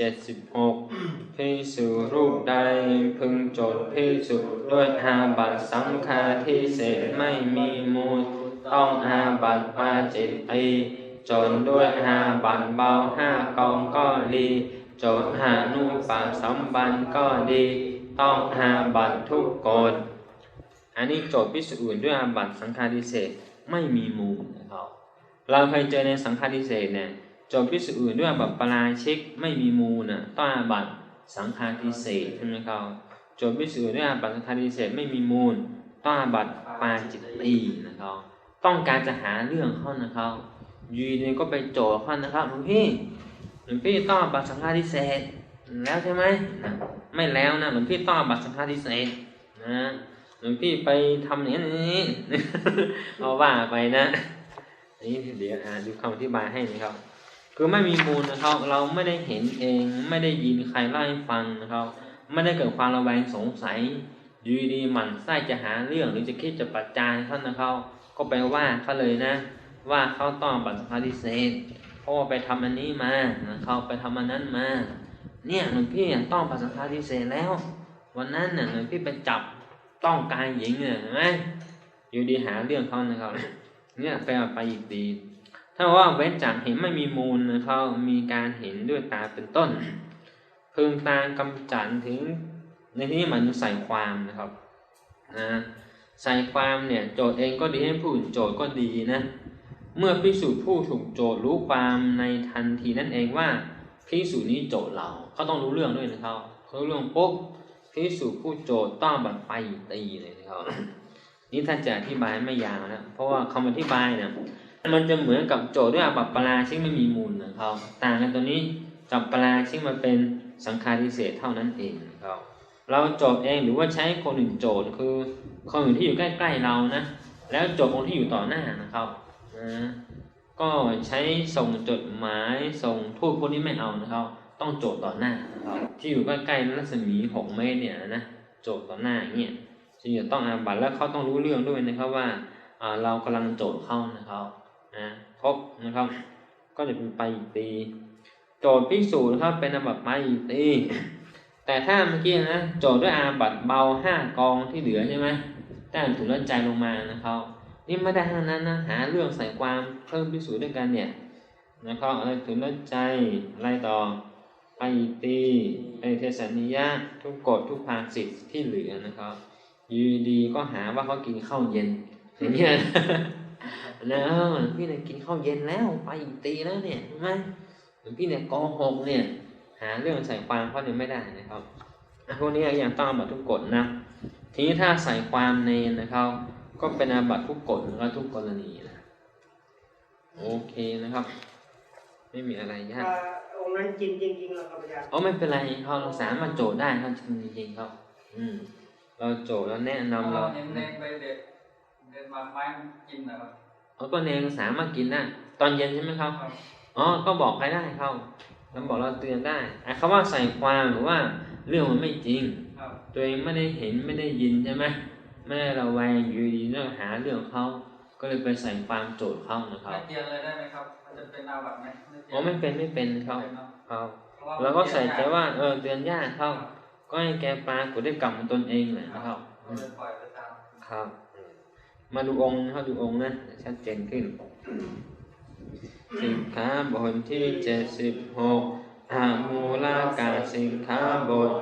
จ็ดสิบหกพิสุรูปใดพึงโจทย์พิสุด้วยอาบัตสังฆาทิเศษไม่มีมูล ต้องอาบัตปาจิตตีจทย์ด้วยอาบัตเบาห้ากองก็ดีโจทย์หานุปาสัมบันก็ดี ต้องอาบัตทุกกฎอันนี้โจทย์พิสุอื่นด้วยอาบัตสังฆาทิเศษไม่มีมูลนะครับเราเคยเจอในสังฆาทิเศษเนี่ย จทย์พิสูจน์อื่นด้วยแบบปราชิกไม่มีมูลน่ะต้องอาบัตสังฆาทิเศษใช่ไหมครับโจทย์พิสูจน์ด้วยอาบัตสังฆาทิเศษไม่มีมูล ต้องอาบัตปาจิตตีนะครับ ต้องการจะหาเรื่องเขานะครับยูดีก็ไปโจทย์เขานะครับหลวงพี่หลวงพี่ต้องอาบัตสังฆาทิเศษแล้วใช่ไหมไม่แล้วนะหลวงพี่ต้องอาบัตสังฆาทิเศษนะหลวงพี่ไปทำอย่างนี้เอาว่าไปนะนนี้เดี๋ยวดูคำอธิบายให้นะครับ คือไม่มีมูลนะครับ เราไม่ได้เห็นเอง ไม่ได้ยินใครเล่าให้ฟังนะครับ ไม่ได้เกิดความระแวงสงสัยอยูดีหมันไส้จะหาเรื่องหรือจะคิดจะประจานเขานะครับ ก็ไปว่าเขาเลยนะ ว่าเขาต้องบัตรพาทิเศษเพราะว่าไปทำอันนี้มาเขาไปทำอันนั้นมา เนี่ยหลวงพี่ต้องบัตรพาทิเศษแล้ว วันนั้นน่ะหลวงพี่ไปจับต้องกายหญิงเนี่ยเห็นไหมอยู่ดีหาเรื่องเขานะครับ เนี่ยไปอาไปอีกดี ถ้าว่าเว้นจากเห็นไม่มีมูลนะครับมีการเห็นด้วยตาเป็นต้นเพึงตากำจัดถึงในที่นี้หมันใส่ความนะครับนะใส่ความเนี่ยโจทย์เองก็ดีให้ผู้อื่นโจทย์ก็ดีนะเมื่อพิสูจน์ผู้ถูกโจทย์รู้ความในทันทีนั่นเองว่าพิสูจน์นี้โจทย์เราเขาต้องรู้เรื่องด้วยนะครับเขารู้เรื่องปุ๊บพิสูจน์ผู้โจทย์ต้องบัดไปตีเลยนะครับนี่ถ้านจะอธิบายไม่ยาวนะเพราะว่าคำอธิบายเนี่ย มันจะเหมือนกับโจทย์ด้วยอาบัปปราชิกไม่มีมูลนะครับ ต่างกันตัวนี้จับปราชิกมาเป็นสังฆาทิเศษเท่านั้นเองนะครับ เราโจทย์เองหรือว่าใช้คนอื่นโจทย์คือคนอื่นที่อยู่ใกล้ๆเรานะ แล้วโจทย์คนที่อยู่ต่อหน้านะครับนะก็ใช้ส่งจดหมายส่งทูตพวกนี้ไม่เอานะครับ ต้องโจทย์ต่อหน้านะครับที่อยู่ใกล้ๆรัศมีหกเมตรเนี่ยนะโจทย์ต่อหน้าอย่างเงี้ยจึงจะต้องอาบัตแล้วเขาต้องรู้เรื่องด้วยนะครับว่าเรากำลังโจทย์เข้านะครับ นะครบนะครับ ก็จะเป็นไปอีกตี โจทย์พิสูจน์นะครับเป็นอาบัตไปอีกตี แต่ถ้าเมื่อกี้นะโจทย์ด้วยอาบัตเบาห้ากองที่เหลือใช่ไหมแต้มถุนละใจลงมานะครับ นี่ไม่ได้เท่านั้นนะหาเรื่องใส่ความเพิ่มพิสูจน์ด้วยกันเนี่ยนะครับอะไรถุนละใจอะไรต่อไปอีกตีไปเทศนิยะทุกกฎทุกภาสิทธิ์ที่เหลือนะครับ ยูดีก็หาว่าเขากินข้าวเย็นอย่างเงี้ย นะเออพี่เนี่ยกินข้าวเย็นแล้วไปอีกตีแล้วเนี่ยเห็นไหมหลวงพี่เนี่ยโกหกเนี่ย หาเรื่องใส่ความเขาเนี่ยไม่ได้นะครับอะพวกนี้อย่างต้องอาบัตทุกกฎนะทีนี้ถ้าใส่ความเนนนะครับ ก็เป็นอาบัตทุกกฎและทุกกรณีนะโอเคนะครับ ไม่มีอะไรยากอ่าองค์นั้นกินจริงๆเหรอครับอาจารย์อ๋อไม่เป็นไรเขาเราสามารถโจทย์ได้ครับจริงๆครับ อืม เราโจทย์แล้วแนะนำเราเห็นเด็กไปเด็ดเด็ดหมากไม้มันกินเหรอครับ เขาก็เนนสามารถกินได้ตอนเย็นใช่ไหมครับครับอ๋อก็บอกใครได้เขาเราบอกเราเตือนได้ไอ้คำว่าใส่ความหรือว่าเรื่องมันไม่จริงครับตัวเองไม่ได้เห็นไม่ได้ยินใช่ไหมไม่ได้ระแวงอยู่ดีเรื่องหาเรื่องเขาก็เลยไปใส่ความโจทย์เขานะครับไม่เตียนเลยได้ไหมครับมันจะเป็นอาบัติไหมเตียนอ๋อไม่เป็นไม่เป็นครับเป็นเนาะครับเพราะว่าแล้วก็ใส่ใจว่าเออเตือนญาติคเขารับก็ให้แกปรากฏได้กรรมของตนเองแหละนะครับเราจะปล่อยไปตามครับ มาดูองค์นะครับดูองค์นะชัดเจนขึ้นสิกขาบทที่เจ็ดสิบหกอามูลากาสิกขาบท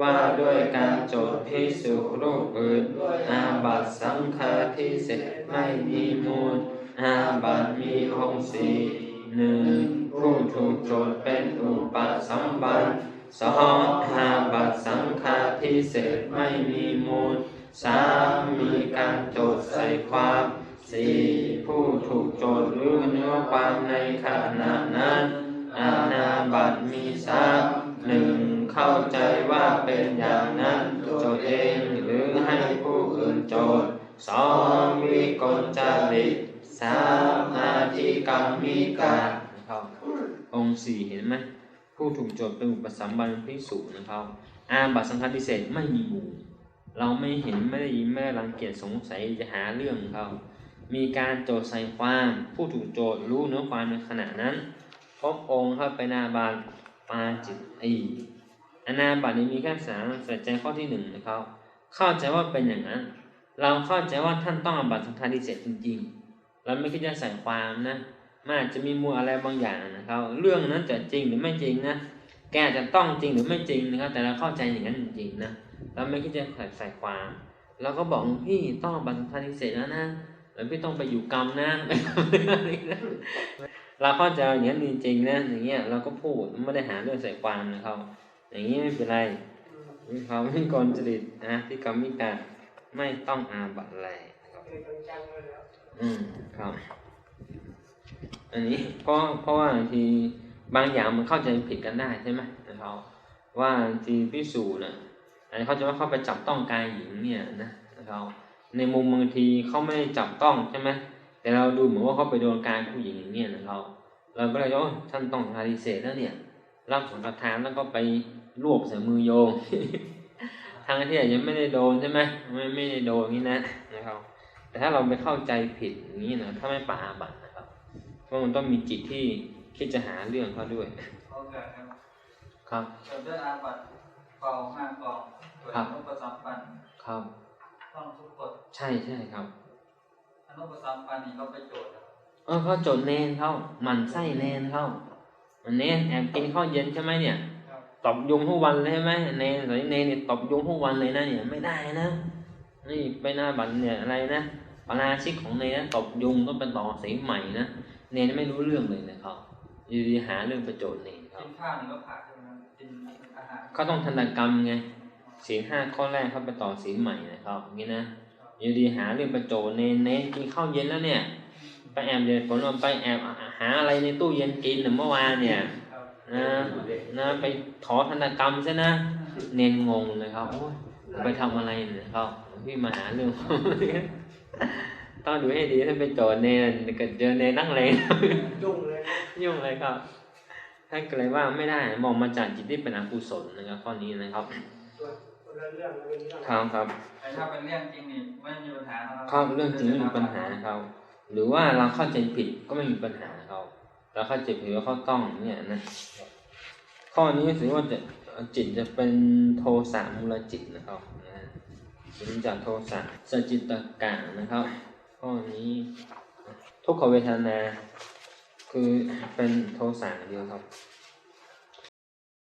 ว่าด้วยการโจทย์พิสุรูปอื่น อาบัตสังฆาทิเศษไม่มีมูล อาบัตมีองค์สี่หนึ่งผู้ถูกโจทย์เป็นอุปสัมบันสองอาบัตสังฆาทิเศษไม่มีมูล สามมีการโจทย์ใส่ความสี่ผู้ถูกโจทย์รู้เนื้อความในขณะนั้น อาณาบัตมีสามหนึ่งเข้าใจว่าเป็นอย่างนั้นโจทย์เองหรือให้ผู้อื่นโจทย์สองวิกลจริตสามอาธิกรรมมีการองค์สี่เห็นไหมผู้ถูกโจทย์เป็นอุปสัมบันพิสูจน์นะครับอาบัตสังฆาทิเศษไม่มีมูล เราไม่เห็นไม่ได้ยินไม่ได้รังเกียจสงสัยจะหาเรื่องเขา มีการโจทย์ใส่ความผู้ถูกโจทย์รู้เนื้อความในขณะนั้นพบองค์ครับเป็นาบัติปาจิตตีอนาบัตนี้มีแค่สามใส่ใจข้อที่หนึ่งนะครับ เข้าใจว่าเป็นอย่างนั้น เราเข้าใจว่าท่านต้องอบัตสังฆาทิเศษจริงๆ เราไม่คิดจะใส่ความนะมันอาจจะมีมัวอะไรบางอย่างนะครับ เรื่องนั้นจะจริงหรือไม่จริงนะ แกจจะต้องจริงหรือไม่จริงนะครับ แต่เราเข้าใจอย่างนั้นจริงๆนะ เราไม่คิดจะใส่ใส่ความเราก็บอกหลวงพี่ต้องอาบัตสังฆาทิเศษแล้วนะหลวงพี่ต้องไปอยู่กรรมนะไม่ทำเรื่องนี้นะเราเข้าใจอย่างนั้นจริงๆนะอย่างเงี้ยเราก็พูดไม่ได้หาเรื่องใส่ความนะครับอย่างนี้ไม่เป็นไรอืมมีความไม่กลจริตนะที่กรรมิการไม่ต้องอาบัตอะไรนะครับเคยจังๆเลยแล้วอืมครับ อันนี้เพราะเพราะว่าบางทีบางอย่างมันเข้าใจผิดกันได้ใช่ไหมนะครับว่าบางทีพิสูจน์น่ะอั นนี้เขาใจะว่าเข้าไปจับต้องกายหญิงเนี่ยนะนะครับในมุมบางทีเขาไม่ได้จับต้องใช่ไหมแต่เราดูเหมือนว่าเขาไปโดนกายผู้หญิงอย่างเงี้ยนะครับเราก็เลยว่าโอ้ท่านต้องทาริเศษแล้วเนี่ย รับสังฆทานแล้วก็ไปรวบใส่มือโยงทางที่อาจจะไม่ได้โดนใช่ไหมไม่ไม่ได้โดนอย่างนี้นะนะครับ แต่ถ้าเราไปเข้าใจผิดอย่างนี้นะถ้าไม่ปาอาบัตนะครับเพราะมันต้องมีจิตที่คิดจะหาเรื่องเขาด้วยเขาเกิดครับครับเกิดด้วยอาบัต เป่าห้ากองเกิดครับอนุปสัมปันธ์ครับต้องทุกกฎใช่ใช่ครับอนุปสัมปันธ์นี่เขาไปโจทย์ครับเออเขาโจดเนนเขาหมันไส้เนนเขามันเนนแอบกินข้าวเย็นใช่ไหมเนี่ยครับตบยุงทุกวันเลยใช่ไหมเนนสายเนนเนี่ยตบยุงทุกวันเลยนะเนี่ยไม่ได้นะนี่ไปหน้าบัตรเนี่ยอะไรนะปาราชิกของเนนนะตบยุงก็เป็นต่อสีใหม่นะเนนไม่รู้เรื่องเลยนะครับอยู่ดีหาเรื่องประโจทย์เนนครักิบนข้าวนี่ก็ผ่าใช่ไหมครับกินอาหาร เขาต้องธนกรรมไงศีลห้าข้อแรกเขาไปต่อศีลใหม่นะครับอย่างนี้นะอยู่ดีหาเรื่องประโจเนนเนนกินข้าวเย็นแล้วเนี่ย ไปแอบเดี๋ยวผลว่าไปแอบหาอะไรในตู้เย็นกินน่ะเมื่อวานเนี่ยนะนะไปถอธนกรรมซะนะ เน้นงงเลยครับโอ้ยไปทำอะไรเนี่ยครับพี่มาหาเรื่องต้องดูให้ดีถ้าไปโจเน้นเกิดเจอเน้นนักเลงยุ่งเลยนยุ่งเลยครับ ท่านก็เลยว่าไม่ได้มองมาจากจิตที่เป็นอกุศลนะครับข้อนี้นะครับส่วนคนละเรื่องละเป็นเรื่องครับครับแต่ถ้าเป็นเรื่องจริงนี่ไม่มีปัญหานะครัครับเรื่องจริงไม่มีปัญหาครับ หรือว่าเราเข้าใจผิดก็ไม่มีปัญหาครับเราเข้าใจผิดว่าเขาต้องเนี่ยนะข้อนี้ถือว่าจะจิตจะเป็นโทสะมูลจิตนะครับนะจิตจากโทสะสจิตตกะนะครับ ข้อนี้ทุกขเวทนา คือเป็นโทสะอย่างเดียวครับ